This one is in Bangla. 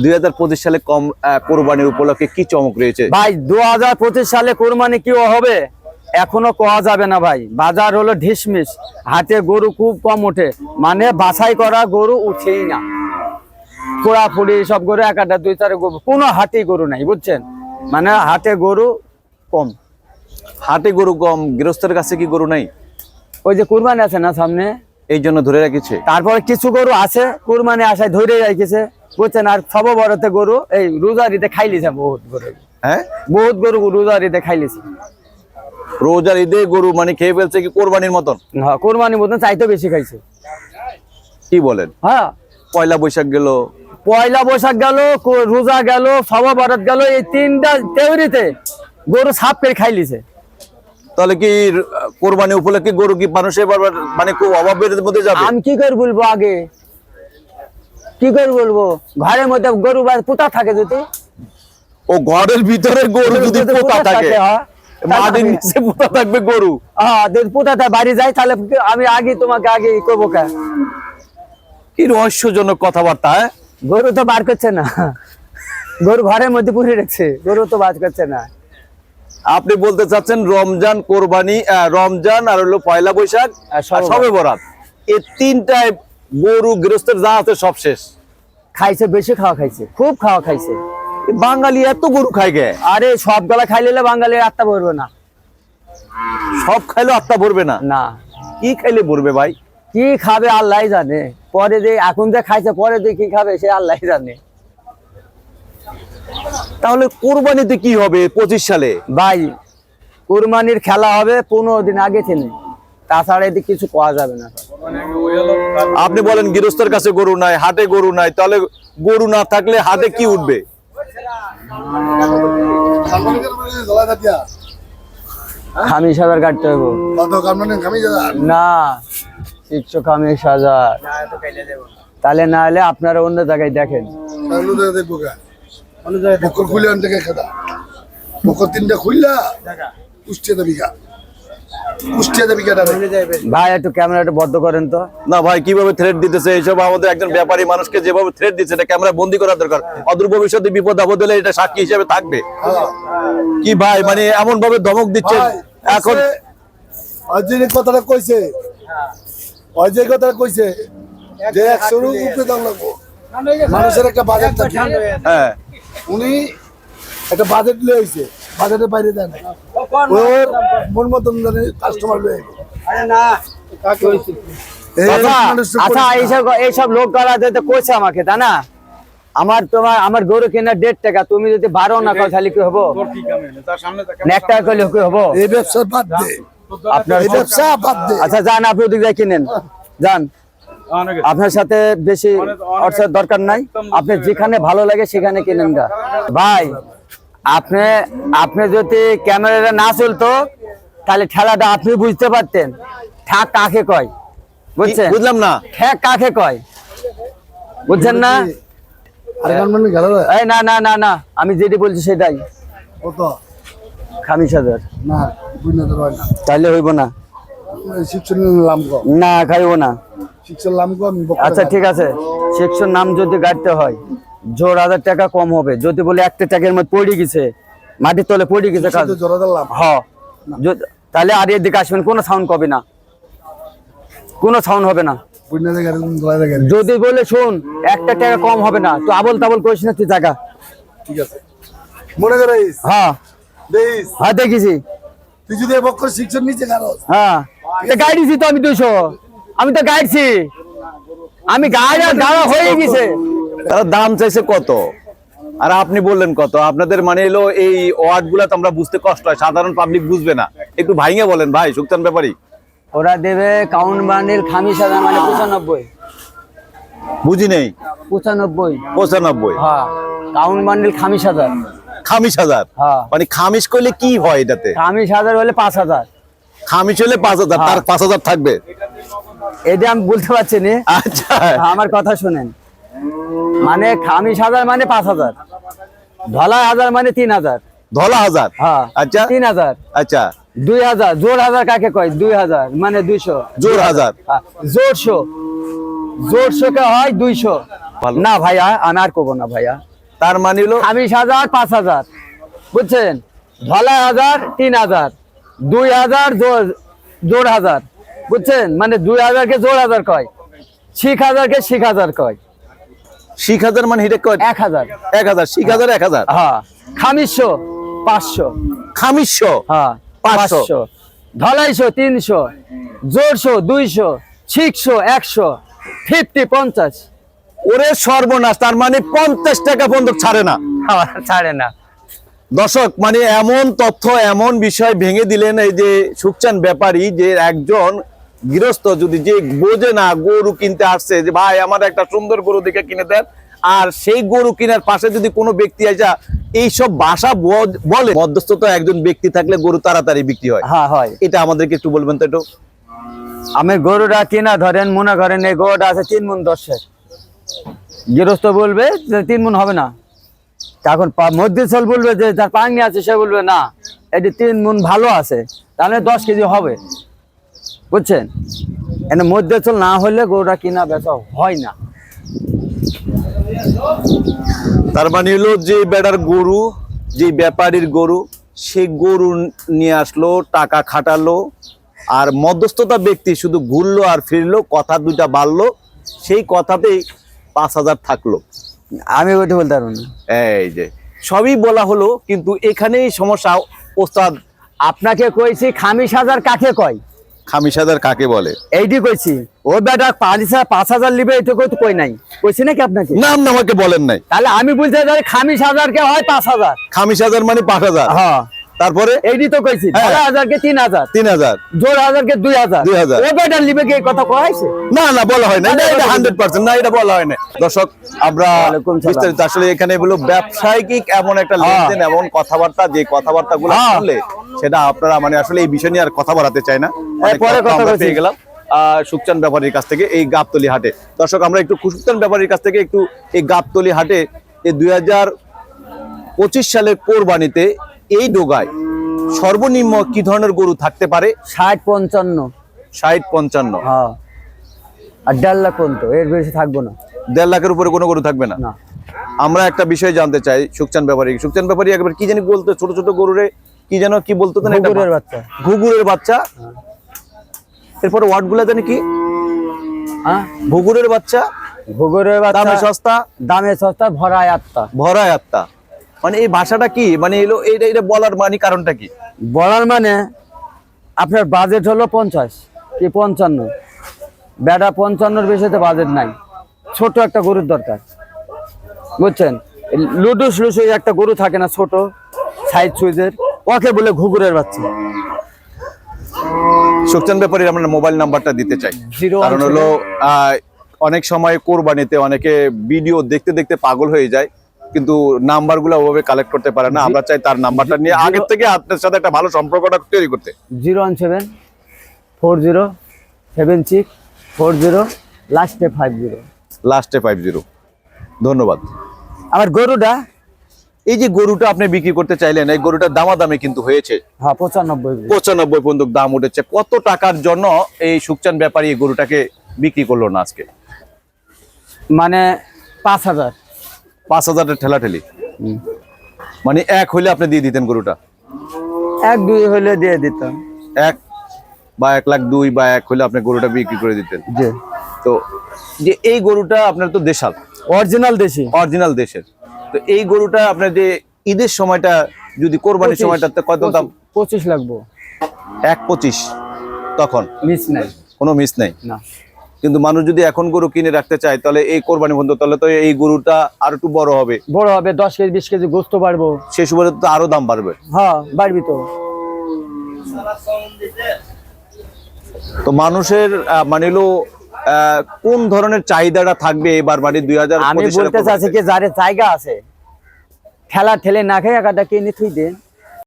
দুই হাজার পঁচিশ সালে কম কোরবানির উপলক্ষে কি চমক রয়েছে? ভাই দু হাজার পঁচিশ সালে কোরবানি কি হবে? এখনও কোয়া যাবে না ভাই। বাজার হলো ঢিসমিস। হাটে গরু খুব কম ওঠে। মানে বাছাই করা গরু উঠেই না। পোড়াপুড়ি সব গরু এক একটা দুই চারে গরু। কোনো হাটে গরু নাই বুঝছেন? মানে হাটে গরু কম। হাটে গরু কম গৃহস্থের কাছে কি গরু নাই? ওই যে কুরবানি আছে না সামনে? এই জন্য ধরে রাখিছে। তারপরে কিছু গরু আছে কুরবানি আসায় ধরে রাখেছে। বুঝছেন আর সব বড়তে গরু এই রোজারিতে খাইলিছে বহুত গরু। হ্যাঁ? বহুত গরু রোজারিতে খাইলিছে। রোজার ঈদে গরু মানে খেয়ে ফেলছে কি কোরবানির মতন? হ্যাঁ কোরবানি মতন চাইতে বেশি খাইছে। কি বলেন? হ্যাঁ। পয়লা বৈশাখ গেল। পয়লা বৈশাখ গেল রোজা গেল সবা বরাত গেল এই তিনটা তেউরিতে গরু সাপ করে খাইলিছে। তাহলে কি কোরবানি উপলক্ষে গরু কি মানুষের মানে খুব অভাবের মধ্যে যাবে? আমি কি করে বলব আগে? কি করে বলব? ঘরের মধ্যে গরু বা পুতা থাকে যদি। ও ঘরের ভিতরে গরু যদি পোতা থাকে থাকে, হ্যাঁ। মাটির নিচে পোতা থাকবে গরু। হ্যাঁ যদি পুতাটা বাড়ি যায় তাহলে আমি আগে তোমাকে আগে করব কে? কি রহস্যজনক কথাবার্তা হ্যাঁ? গরু তো বার করছে না। গরু ঘরের মধ্যে পুরে রেখেছে গরু তো বার করছে না। আপনি বলতে চাচ্ছেন রমজান কোরবানি রমজান আর হলো পয়লা বৈশাখ আর সবে বরাত। এই তিনটায় গরু গৃহস্থের যা আছে সব শেষ। খাইছে বেশি খাওয়া খাইছে। খুব খাওয়া খাইছে। বাঙালি এত গরু খাই গে আরে সব গলা খাইলে বাঙালির আত্মা ভরবে না। সব খাইলে আত্মা ভরবে না? না। কি খাইলে ভরবে ভাই? কি খাবে আল্লাহ জানে। পরে যে এখন যে খাইছে পরে যে কি খাবে সে আল্লাহ জানে। তাহলে কোরবানিতে কি হবে পঁচিশ সালে? ভাই কোরবানির খেলা হবে পনেরো দিন আগে থেকে। তাছাড়া এদিকে কিছু পাওয়া যাবে না। আপনি বলেন গৃহস্থের কাছে গরু নাই হাটে গরু নাই তাহলে গরু না থাকলে হাটে কি উঠবে? খামিশ হাজার কাটতে হবে না একশো খামিশ হাজার। তাহলে না হলে আপনারা অন্য জায়গায় দেখেন। খুলে আনতে তিনটা খুললা কুষ্টিয়া গা কুষ্টিয়া দেবি গাটা ভাই একটু ক্যামেরাটা বদ্ধ করেন তো। না ভাই কীভাবে থ্রেট দিতেছে এইসব আমাদের একজন ব্যাপারী মানুষকে যেভাবে থ্রেট দিচ্ছে এটা ক্যামেরা বন্দি করা দরকার। অদূর ভবিষ্যতে বিপদ আপদ হলে এটা সাক্ষী হিসেবে থাকবে। কি ভাই মানে এমন ভাবে ধমক দিচ্ছে এখন অজয় কথাটা কইছে অজয় কথাটা কইছে যে একশো উপরে দাম লাগবো। মানুষের একটা বাজেট থাকে। হ্যাঁ। উনি একটা বাজেট লিয়ে হয়েছে বাজেটের বাইরে দেন ওর মন মতন জানে কাস্টমার লিয়ে আচ্ছা আচ্ছা এইসব এইসব লোক গলা দিতে কইছে আমাকে তা না? আমার তোমার আমার গরু কেনার দেড় টাকা তুমি যদি বারো না কর তাহলে কি হব? এক টাকা করলে কি হব? এই ব্যবসা বাদ দে। আপনার ব্যবসা বাদ দে। আচ্ছা যান আপনি ওদিক দিয়ে কিনেন। যান। আপনার সাথে বেশি অর্থের দরকার নাই। আপনি যেখানে ভালো লাগে সেখানে কিনেন ভাই আপনি আপনি যদি ক্যামেরাটা না চলতো তাহলে ঠেলাটা আপনি বুঝতে পারতেন। ঠাক কাকে কয়? বুঝছেন? বুঝলাম না। ঠেক কাকে কয়? বুঝছেন না? এই না না না না আমি যেটি বলছি সেটাই। কত? খামিশ হাজার। না তাহলে হইব না। না খাইব না। আচ্ছা ঠিক আছে। সেকশন নাম যদি গাড়তে হয় জোর হাজার টাকা কম হবে। যদি বলে একটা টাকার মধ্যে পড়ে গেছে মাটির তলে পড়ে গেছে কাজ। তাহলে আর এদিকে আসবেন কোনো সাউন্ড কবে না। কোনো সাউন্ড হবে না। যদি বলে শোন একটা টাকা কম হবে না তো আবল তাবল করিস না তুই জায়গা ঠিক আছে। মনে করিস? হ্যাঁ। হ্যাঁ দেখেছি। তুই যদি নিচে হ্যাঁ। গাইডিছি তো আমি দুইশো। আমি তো গাইডছি আমি গাড়ি গাড়া হয়ে গেছে। তারা দাম চাইছে কত? আর আপনি বললেন কত? আপনাদের মানে এলো এই ওয়ার্ডগুলা তো আমরা বুঝতে কষ্ট হয় সাধারণ পাবলিক বুঝবে না। একটু ভাইঙে বলেন ভাই সুক্তান ব্যাপারী। ওরা দেবে কাউন্ট বান্ডিল খামিশ হাজার মানে পঁচানব্বই। বুঝি নেই? পঁচানব্বই। পঁচানব্বই। হ্যাঁ কাউন্ট বান্ডিল খামিশ হাজার। খামিশ হাজার? হ্যাঁ। মানে খামিশ করলে কি হয় এটাতে? খামিশ হাজার হলে পাঁচ হাজার। খামিশ হলে পাঁচ হাজার তার হ্যাঁ। পাঁচ হাজার থাকবে? এটা আমি বলতে পারছি না। আচ্ছা। আমার কথা শুনেন। মানে খামিশ হাজার মানে পাঁচ হাজার। ধলা হাজার মানে তিন হাজার। ধলা হাজার? হ্যাঁ আচ্ছা। তিন হাজার। আচ্ছা। দুই হাজার জোর হাজার কাকে কয়? দুই হাজার মানে দুইশো। জোর হাজার। হ্যাঁ, জোরশো। কে হয় দুইশো। না ভাইয়া আমি আর করব না ভাইয়া। তার মানে হলো ছাব্বিশ হাজার পাঁচ হাজার। বুঝছেন? ধলাই হাজার তিন হাজার। দুই হাজার জোর হাজার। বুঝছেন? মানে দুই হাজারকে জোর হাজার কয়। শিখ হাজারকে শিখ হাজার কয়। শিখ হাজার মানে কয়? এক হাজার। এক হাজার শিখ হাজার এক হাজার। হ্যাঁ খামিশশো পাঁচশো। খামিশশো হ্যাঁ পাঁচশো। ধলাইশো তিনশো। জোরশো দুইশো। শিখশো একশো। ফিফটি পঞ্চাশ। ওরে সর্বনাশ তার মানে পঞ্চাশ টাকা পর্যন্ত ছাড়ে না। আমার ছাড়ে না। দর্শক মানে এমন তথ্য এমন বিষয় ভেঙে দিলেন এই যে সুকচান ব্যাপারী যে একজন গৃহস্থ যদি যে বোঝে না গরু কিনতে আসছে যে ভাই আমার একটা সুন্দর গরু দেখে কিনে দেন আর সেই গরু কেনার পাশে যদি কোনো ব্যক্তি আসা এইসব ভাষা ব- বলে মধ্যস্থতা একজন ব্যক্তি থাকলে গরু তাড়াতাড়ি বিক্রি হয়। হ্যাঁ হয়। এটা আমাদেরকে একটু বলবেন তো একটু। আমি গরুটা কিনা ধরেন মনে করেন এই গরুটা আছে তিন মন দশের। গৃহস্থ বলবে যে তিন মন হবে না। এখন পা- মধ্যস্থল বলবে যে তার পাঙ্গি আছে সে বলবে না এটি তিন মন ভালো আছে তাহলে দশ কেজি হবে। বুঝছেন? এনে মধ্যস্থল না হলে গরুটা কিনা বেচা হয় না। তার মানে হলো যে বেড়ার গরু যে ব্যাপারীর গরু সে গরু নিয়ে আসলো টাকা খাটালো আর মধ্যস্থতা ব্যক্তি শুধু ঘুরলো আর ফিরলো কথা দুইটা বাড়লো সেই কথাতেই পাঁচ হাজার থাকল। আমি ওইটা বলতে পারব না। এই যে সবই বলা হলো কিন্তু এখানেই সমস্যা ওস্তাদ। আপনাকে কইছি খামিশ হাজার কাকে কয়? খামিশ হাজার কাকে বলে? এইটি কইছি। ও বেটা পাঁচ হাজার পাঁচ হাজার লিবে এটা কই কই নাই। কইছি নাকি আপনাকে? নাম না আমাকে বলেন নাই। তাহলে আমি বলছি পারি খামিশ হাজার কে হয় পাঁচ হাজার। খামিসাদার হাজার মানে পাঁচ হাজার? হ্যাঁ। তারপরে? এইটি তো কইছি হ্যাঁ। হাজার কে তিন হাজার তিন হাজার। জোর হাজার কে দুই হাজার। দুই হাজার। লিবে কে কথা কয়াইছে না না বলা হয় না এটা হান্ড্রেড পার্সেন্ট না এটা বলা হয় না দর্শক আমরা বিস্তারিত আসলে এখানে বলো ব্যবসায়িক এমন একটা হ্যাঁ। লেনদেন এমন কথাবার্তা যে কথাবার্তা গুলো হ্যাঁ। শুনলে সেটা আপনারা মানে আসলে এই বিষয় নিয়ে আর কথা বাড়াতে চাই না। অনেক পরে কথা পেয়ে গেলাম। সুকচান ব্যাপারীর কাছ থেকে এই গাবতলি হাটে। দর্শক আমরা একটু সুকচান ব্যাপারীর কাছ থেকে একটু এই গাবতলি হাটে এই দুই হাজার পঁচিশ সালের কোরবানিতে এই ডোগায় সর্বনিম্ন কি ধরনের গরু থাকতে পারে? ষাট পঞ্চান্ন। ষাট পঞ্চান্ন। হ্যাঁ। আর দেড় লাখ পর্যন্ত এর বেশি থাকব না। দেড় লাখের উপরে কোনো গরু থাকবে না? আমরা একটা বিষয় জানতে চাই সুকচান ব্যাপারী। সুকচান ব্যাপারী একবার কি জানি বলতো ছোট ছোট গরুরে কি যেন কি বলতো ঘুঘুরের বাচ্চা। ঘুঘুরের বাচ্চা? এরপরে ওয়ার্ডগুলা জানি কি? হ্যাঁ? ঘুঘুরের বাচ্চা? ঘুঘুরের দামে বাচ্চা সস্তা? দামে সস্তা ভরায় আত্মা। ভরা আত্মা। মানে এই ভাষাটা কি? মানে এলো এইটা এটা বলার মানে কারণটা কি? বলার মানে আপনার বাজেট হলো পঞ্চাশ কি পঞ্চান্ন। বেটা পঞ্চান্নর বেশিতে বাজেট নাই। ছোট একটা গরুর দরকার। বুঝছেন? লুডুস লুসুই একটা গরু থাকে না ছোট সাইজ সুইজের ওকে বলে ঘুঘুরের বাচ্চা। সুকচান ব্যাপারীর আমরা মোবাইল নাম্বারটা দিতে চাই। কারণ হলো অনেক সময় কোরবানিতে অনেকে ভিডিও দেখতে দেখতে পাগল হয়ে যায়। কিন্তু নাম্বারগুলো ওভাবে কালেক্ট করতে পারে না। আমরা চাই তার নাম্বারটা নিয়ে। আগের থেকে আপনার সাথে একটা ভালো সম্পর্কটা তৈরি করতে। Zero one seven four zero seven six four zero লাস্টে ফাইভ জিরো। লাস্টে ফাইভ জিরো ধন্যবাদ। আমার গরুটা এই যে গরুটা আপনি বিক্রি করতে চাইলেন এই গরুটার দামাদামি কিন্তু হয়েছে। হ্যাঁ পঁচানব্বই পঁচানব্বই পর্যন্ত দাম উঠেছে। কত টাকার জন্য এই সুকচান ব্যাপারী এই গরুটাকে বিক্রি করল না আজকে? মানে পাঁচ হাজার। পাঁচ হাজারের ঠেলাঠেলি। মানে এক হইলে আপনি দিয়ে দিতেন গরুটা? এক দুই হইলে দিয়ে দিতাম। এক বা এক লাখ দুই বা এক হইলে আপনি গরুটা বিক্রি করে দিতেন? জি। তো যে এই গরুটা আপনার তো দেশাল। অরিজিনাল দেশি। অরিজিনাল দেশের। তো এই গরুটা আপনার যে ঈদের সময়টা যদি কোরবানির। সময়টাতে কত দাম? পঁচিশ- পঁচিশ লাগবো। এক পঁচিশ। তখন? মিস নাই। কোনো মিস নেই? না। কিন্তু মানুষ যদি এখন গরু কিনে রাখতে চায় তাহলে এই কোরবানি বন্ধ তাহলে তো এই গরুটা আর একটু বড় হবে। বড় হবে দশ কেজি বিশ কেজি গোস্ত পারব সে সময় তো আরও দাম বাড়বে। হ্যাঁ বাড়বি তো। তো মানুষের মানে কোন ধরনের চাহিদাটা থাকবে এবার? মানে দুই হাজার আমি বলতে চাচ্ছি কি যারে জায়গা আছে খেলা ঠেলে না খেয়ে একাটা কিনে থুই দেন।